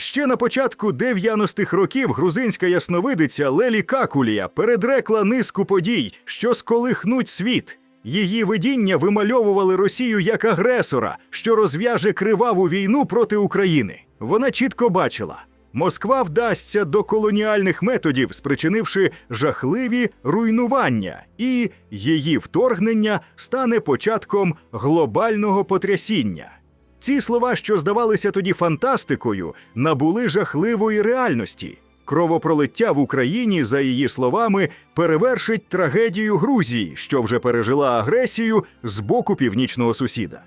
Ще на початку 90-х років грузинська ясновидиця Лелі Какулія передрекла низку подій, що сколихнуть світ. Її видіння вимальовували Росію як агресора, що розв'яже криваву війну проти України. Вона чітко бачила. Москва вдасться до колоніальних методів, спричинивши жахливі руйнування, і її вторгнення стане початком глобального потрясіння. Ці слова, що здавалися тоді фантастикою, набули жахливої реальності. Кровопролиття в Україні, за її словами, перевершить трагедію Грузії, що вже пережила агресію з боку північного сусіда.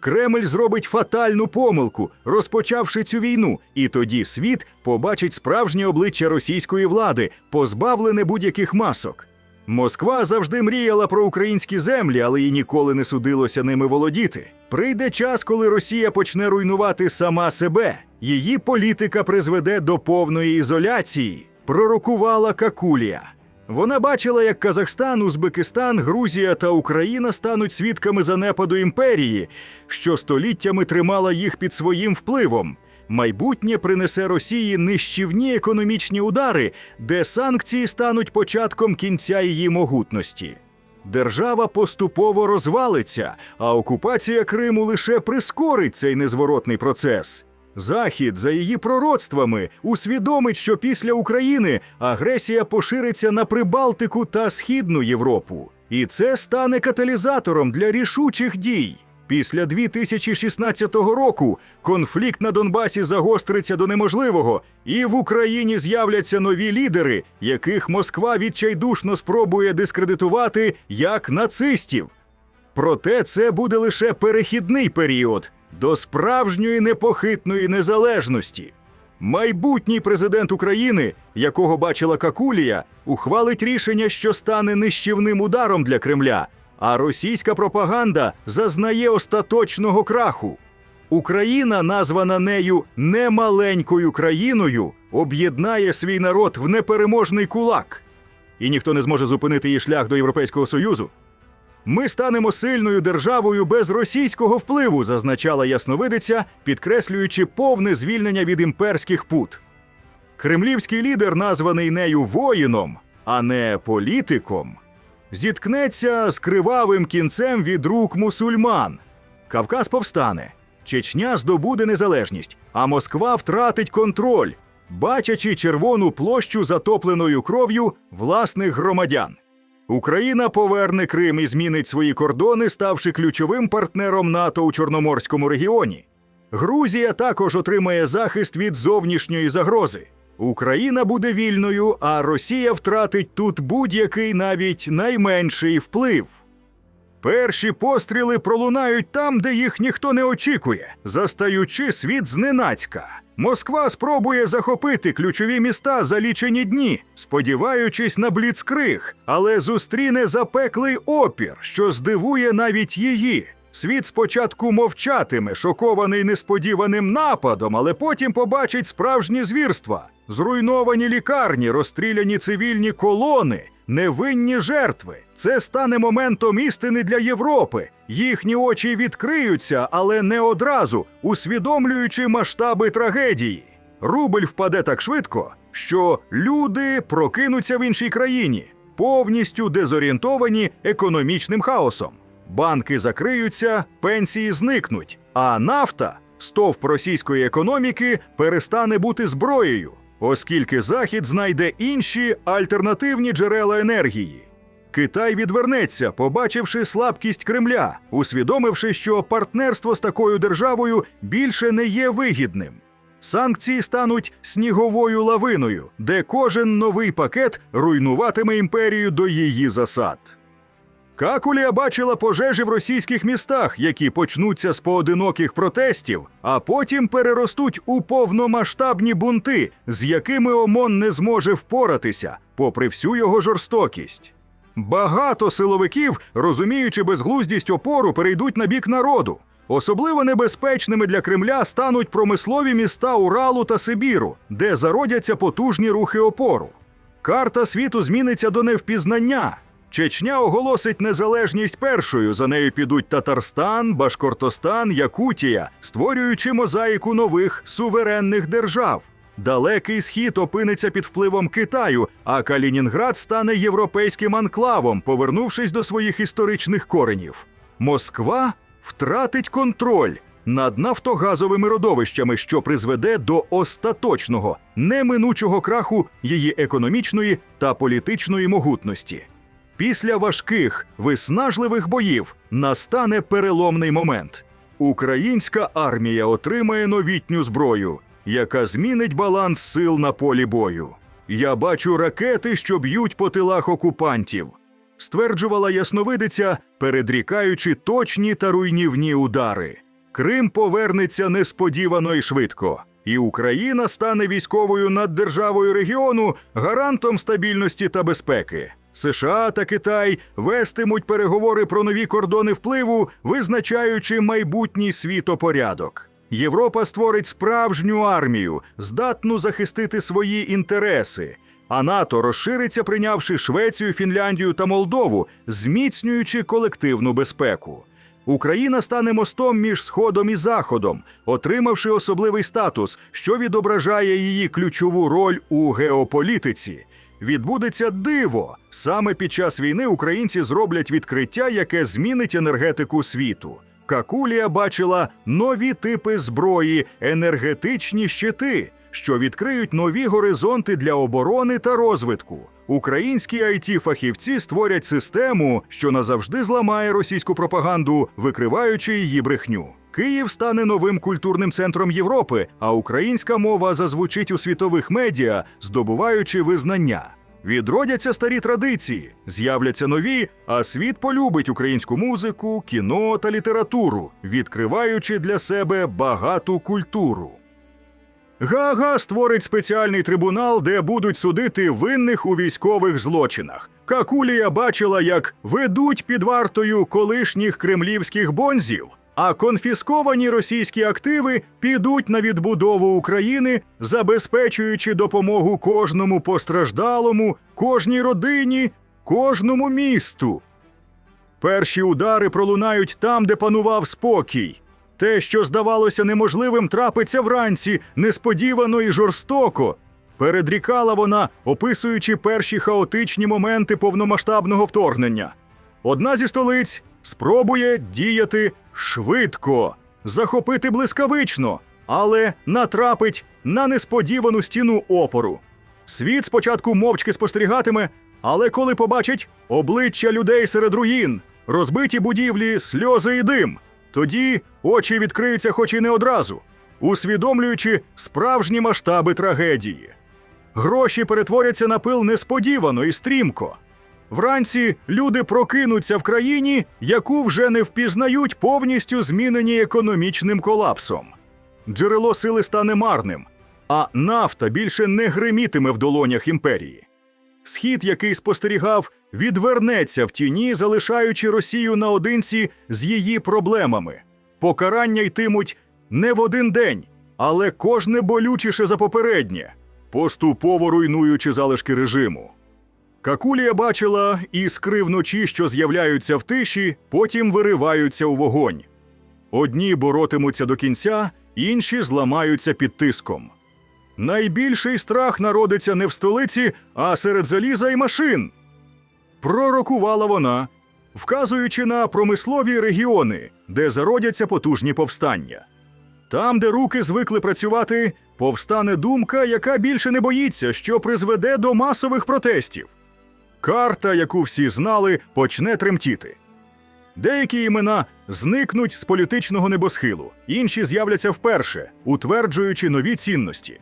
Кремль зробить фатальну помилку, розпочавши цю війну, і тоді світ побачить справжнє обличчя російської влади, позбавлене будь-яких масок. Москва завжди мріяла про українські землі, але їй ніколи не судилося ними володіти. Прийде час, коли Росія почне руйнувати сама себе. Її політика призведе до повної ізоляції. Пророкувала Какулія. Вона бачила, як Казахстан, Узбекистан, Грузія та Україна стануть свідками занепаду імперії, що століттями тримала їх під своїм впливом. Майбутнє принесе Росії нищівні економічні удари, де санкції стануть початком кінця її могутності. Держава поступово розвалиться, а окупація Криму лише прискорить цей незворотний процес. Захід, за її пророцтвами, усвідомить, що після України агресія пошириться на Прибалтику та Східну Європу. І це стане каталізатором для рішучих дій. Після 2016 року конфлікт на Донбасі загостриться до неможливого, і в Україні з'являться нові лідери, яких Москва відчайдушно спробує дискредитувати як нацистів. Проте це буде лише перехідний період до справжньої непохитної незалежності. Майбутній президент України, якого бачила Какулія, ухвалить рішення, що стане нищівним ударом для Кремля, а російська пропаганда зазнає остаточного краху. Україна, названа нею немаленькою країною, об'єднає свій народ в непереможний кулак. І ніхто не зможе зупинити її шлях до Європейського Союзу. Ми станемо сильною державою без російського впливу, зазначала ясновидиця, підкреслюючи повне звільнення від імперських пут. Кремлівський лідер, названий нею воїном, а не політиком, зіткнеться з кривавим кінцем від рук мусульман. Кавказ повстане, Чечня здобуде незалежність, а Москва втратить контроль, бачачи червону площу затопленою кров'ю власних громадян. Україна поверне Крим і змінить свої кордони, ставши ключовим партнером НАТО у Чорноморському регіоні. Грузія також отримає захист від зовнішньої загрози. Україна буде вільною, а Росія втратить тут будь-який навіть найменший вплив. Перші постріли пролунають там, де їх ніхто не очікує, застаючи світ зненацька. Москва спробує захопити ключові міста за лічені дні, сподіваючись на бліцкриг, але зустріне запеклий опір, що здивує навіть її. Світ спочатку мовчатиме, шокований несподіваним нападом, але потім побачить справжні звірства, зруйновані лікарні, розстріляні цивільні колони, невинні жертви. Це стане моментом істини для Європи. Їхні очі відкриються, але не одразу, усвідомлюючи масштаби трагедії. Рубль впаде так швидко, що люди прокинуться в іншій країні, повністю дезорієнтовані економічним хаосом. Банки закриються, пенсії зникнуть, а нафта, стовп російської економіки, перестане бути зброєю, оскільки Захід знайде інші альтернативні джерела енергії. Китай відвернеться, побачивши слабкість Кремля, усвідомивши, що партнерство з такою державою більше не є вигідним. Санкції стануть сніговою лавиною, де кожен новий пакет руйнуватиме імперію до її засад. Какулія бачила пожежі в російських містах, які почнуться з поодиноких протестів, а потім переростуть у повномасштабні бунти, з якими ОМОН не зможе впоратися, попри всю його жорстокість. Багато силовиків, розуміючи безглуздість опору, перейдуть на бік народу. Особливо небезпечними для Кремля стануть промислові міста Уралу та Сибіру, де зародяться потужні рухи опору. Карта світу зміниться до невпізнання. Чечня оголосить незалежність першою. За нею підуть Татарстан, Башкортостан, Якутія, створюючи мозаїку нових суверенних держав. Далекий схід опиниться під впливом Китаю, а Калінінград стане європейським анклавом, повернувшись до своїх історичних коренів. Москва втратить контроль над нафтогазовими родовищами, що призведе до остаточного, неминучого краху її економічної та політичної могутності. Після важких, виснажливих боїв настане переломний момент. Українська армія отримає новітню зброю, яка змінить баланс сил на полі бою. Я бачу ракети, що б'ють по тилах окупантів, стверджувала ясновидиця, передрікаючи точні та руйнівні удари. Крим повернеться несподівано і швидко, і Україна стане військовою наддержавою регіону, гарантом стабільності та безпеки. США та Китай вестимуть переговори про нові кордони впливу, визначаючи майбутній світопорядок. Європа створить справжню армію, здатну захистити свої інтереси. А НАТО розшириться, прийнявши Швецію, Фінляндію та Молдову, зміцнюючи колективну безпеку. Україна стане мостом між Сходом і Заходом, отримавши особливий статус, що відображає її ключову роль у геополітиці. Відбудеться диво. Саме під час війни українці зроблять відкриття, яке змінить енергетику світу. Какулія бачила нові типи зброї, енергетичні щити, що відкриють нові горизонти для оборони та розвитку. Українські it фахівці створять систему, що назавжди зламає російську пропаганду, викриваючи її брехню. Київ стане новим культурним центром Європи, а українська мова зазвучить у світових медіа, здобуваючи визнання. Відродяться старі традиції, з'являться нові, а світ полюбить українську музику, кіно та літературу, відкриваючи для себе багату культуру. Гага створить спеціальний трибунал, де будуть судити винних у військових злочинах. Какулія бачила, як ведуть під вартою колишніх кремлівських бонзів, а конфісковані російські активи підуть на відбудову України, забезпечуючи допомогу кожному постраждалому, кожній родині, кожному місту. Перші удари пролунають там, де панував спокій. Те, що здавалося неможливим, трапиться вранці, несподівано і жорстоко. Передрікала вона, описуючи перші хаотичні моменти повномасштабного вторгнення. Одна зі столиць спробує діяти швидко, захопити блискавично, але натрапить на несподівану стіну опору. Світ спочатку мовчки спостерігатиме, але коли побачить обличчя людей серед руїн, розбиті будівлі, сльози і дим, тоді очі відкриються, хоч і не одразу, усвідомлюючи справжні масштаби трагедії. Гроші перетворяться на пил несподівано і стрімко. Вранці люди прокинуться в країні, яку вже не впізнають повністю змінені економічним колапсом. Джерело сили стане марним, а нафта більше не гримітиме в долонях імперії. Схід, який спостерігав, відвернеться в тіні, залишаючи Росію наодинці з її проблемами. Покарання йтимуть не в один день, але кожне болючіше за попереднє, поступово руйнуючи залишки режиму. Какулія бачила іскри вночі, що з'являються в тиші, потім вириваються у вогонь. Одні боротимуться до кінця, інші зламаються під тиском. Найбільший страх народиться не в столиці, а серед заліза і машин. Пророкувала вона, вказуючи на промислові регіони, де зародяться потужні повстання. Там, де руки звикли працювати, повстане думка, яка більше не боїться, що призведе до масових протестів. Карта, яку всі знали, почне тремтіти. Деякі імена зникнуть з політичного небосхилу, інші з'являться вперше, утверджуючи нові цінності.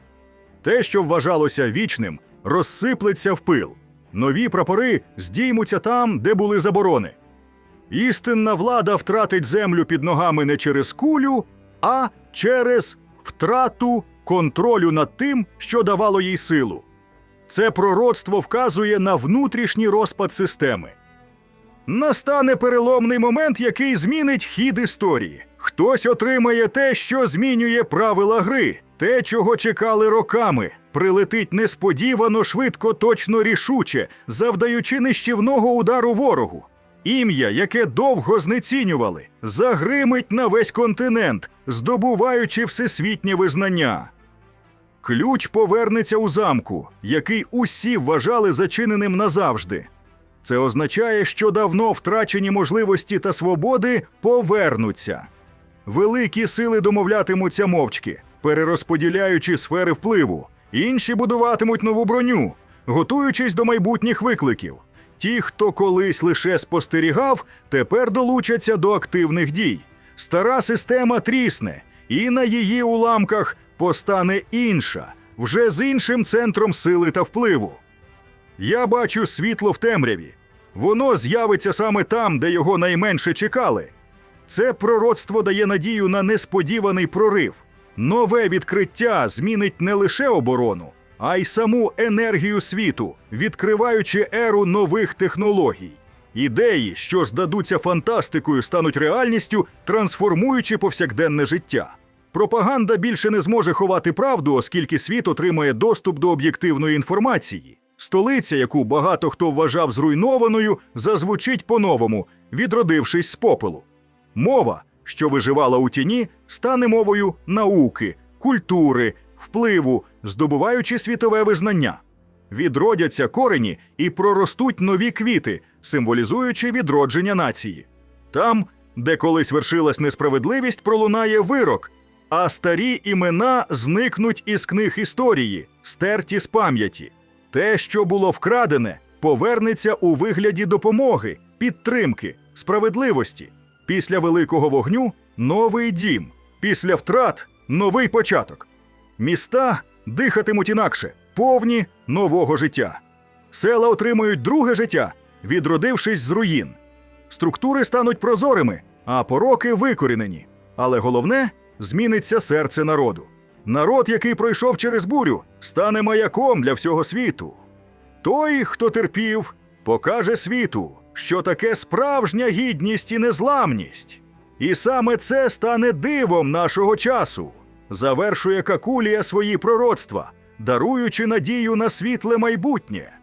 Те, що вважалося вічним, розсиплеться в пил. Нові прапори здіймуться там, де були заборони. Істинна влада втратить землю під ногами не через кулю, а через втрату контролю над тим, що давало їй силу. Це пророцтво вказує на внутрішній розпад системи. Настане переломний момент, який змінить хід історії. Хтось отримає те, що змінює правила гри, те, чого чекали роками, прилетить несподівано, швидко, точно, рішуче, завдаючи нищівного удару ворогу. Ім'я, яке довго знецінювали, загримить на весь континент, здобуваючи всесвітнє визнання. Ключ повернеться у замку, який усі вважали зачиненим назавжди. Це означає, що давно втрачені можливості та свободи повернуться. Великі сили домовлятимуться мовчки, перерозподіляючи сфери впливу. Інші будуватимуть нову броню, готуючись до майбутніх викликів. Ті, хто колись лише спостерігав, тепер долучаться до активних дій. Стара система трісне, і на її уламках постане інша, вже з іншим центром сили та впливу. Я бачу світло в темряві. Воно з'явиться саме там, де його найменше чекали. Це пророцтво дає надію на несподіваний прорив. Нове відкриття змінить не лише оборону, а й саму енергію світу, відкриваючи еру нових технологій. Ідеї, що здадуться фантастикою, стануть реальністю, трансформуючи повсякденне життя. Пропаганда більше не зможе ховати правду, оскільки світ отримає доступ до об'єктивної інформації. Столиця, яку багато хто вважав зруйнованою, зазвучить по-новому, відродившись з попелу. Мова, що виживала у тіні, стане мовою науки, культури, впливу, здобуваючи світове визнання. Відродяться корені і проростуть нові квіти, символізуючи відродження нації. Там, де колись вершилась несправедливість, пролунає вирок, а старі імена зникнуть із книг історії, стерті з пам'яті. Те, що було вкрадене, повернеться у вигляді допомоги, підтримки, справедливості. Після великого вогню новий дім, після втрат новий початок. Міста дихатимуть інакше, повні нового життя. Села отримують друге життя, відродившись з руїн. Структури стануть прозорими, а пороки викорінені. Але головне зміниться серце народу. Народ, який пройшов через бурю, стане маяком для всього світу. Той, хто терпів, покаже світу, що таке справжня гідність і незламність. І саме це стане дивом нашого часу. Завершує Какулія свої пророцтва, даруючи надію на світле майбутнє.